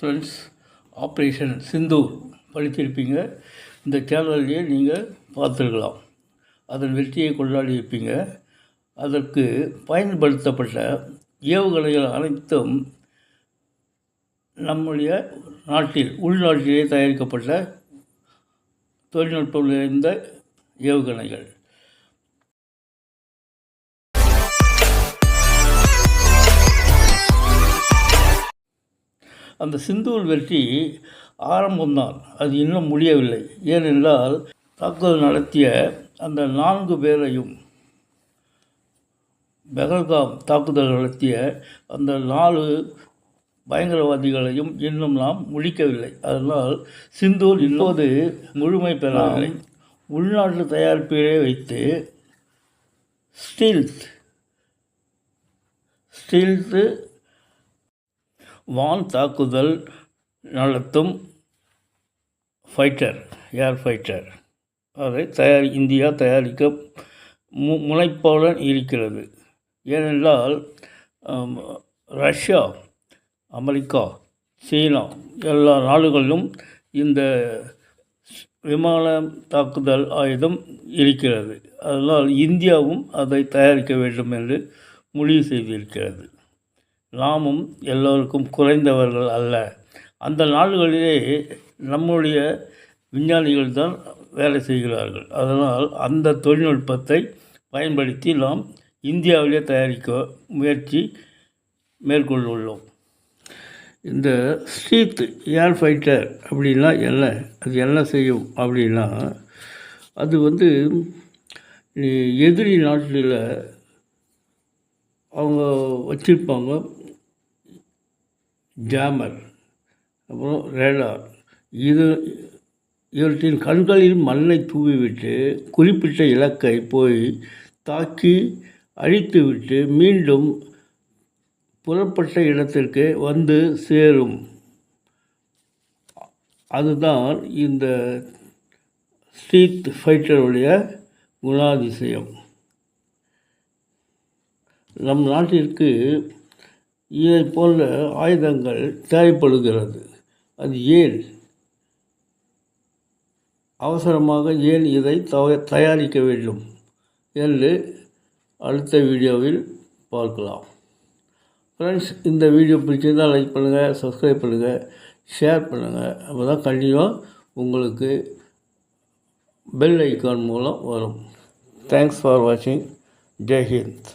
Friends operation Sindoor படித்திருப்பீங்க. இந்த சேனல்லையே நீங்கள் பார்த்துருக்கலாம். அதன் வெற்றியை கொண்டாடி இருப்பீங்க அதற்கு பயன்படுத்தப்பட்ட ஏவுகணைகள் அனைத்தும் நம்முடைய நாட்டில் உள்நாட்டிலே தயாரிக்கப்பட்ட தொழில்நுட்பம் நிறைந்த ஏவுகணைகள். அந்த சிந்தூர் வெற்றி ஆரம்பம்தான். அது இன்னும் முடியவில்லை. ஏனென்றால் தாக்குதல் நடத்திய அந்த நான்கு பேரையும் பெகல்காம் தாக்குதல் நடத்திய அந்த நாலு பயங்கரவாதிகளையும் இன்னும் நாம் முடிக்கவில்லை. அதனால் சிந்தூர் இப்போது முழுமை பெறவில்லை. உள்நாட்டு தயாரிப்பிலே வைத்து ஸ்டீல்த் ஸ்டீல்த்து வான் தாக்குதல் நடத்தும் ஃபைட்டர் ஏர் ஃபைட்டர் அதை தயாரி இந்தியா தயாரிக்க மு முனைப்புடன் இருக்கிறது. ஏனென்றால் ரஷ்யா அமெரிக்கா சீனா எல்லா நாடுகளிலும் இந்த விமான தாக்குதல் ஆயுதம் இருக்கிறது. அதனால் இந்தியாவும் அதை தயாரிக்க வேண்டும் என்று முடிவு செய்திருக்கிறது. நாமும் எல்லோருக்கும் குறைந்தவர்கள் அல்ல. அந்த நாடுகளிலே நம்முடைய விஞ்ஞானிகள் தான் வேலை செய்கிறார்கள். அதனால் அந்த தொழில்நுட்பத்தை பயன்படுத்தி நாம் இந்தியாவிலே தயாரிக்க முயற்சி மேற்கொண்டுள்ளோம். இந்த ஸ்ட்ரீத் ஏர் ஃபைட்டர் அப்படின்னா என்ன? அது என்ன செய்யும் அப்படின்னா அது வந்து எதிரி நாட்டில் அவங்க வச்சுருப்பாங்க. ஜாமர் அப்புறம் ரேடார். இது இவற்றின் கண்களில் மண்ணை தூவிவிட்டு குறிப்பிட்ட இலக்கை போய் தாக்கி அழித்துவிட்டு மீண்டும் புறப்பட்ட இடத்திற்கு வந்து சேரும். அதுதான் இந்த ஸ்ட்ரீட் ஃபைட்டருடைய குணாதிசயம். நம் நாட்டிற்கு இதை போன்ற ஆயுதங்கள் தேவைப்படுகிறது. அது ஏன்? அவசரமாக ஏன் இதை தவ தயாரிக்க வேண்டும் என்று அடுத்த வீடியோவில் பார்க்கலாம். ஃப்ரெண்ட்ஸ் இந்த வீடியோ பிடிச்சிருந்தால் லைக் பண்ணுங்கள் சப்ஸ்கிரைப் பண்ணுங்கள் ஷேர் பண்ணுங்கள் அப்போ தான் கண்டிப்பாக உங்களுக்கு பெல் ஐக்கான் மூலம் வரும். தேங்க்ஸ் ஃபார் வாட்சிங் ஜெய்ஹிந்த்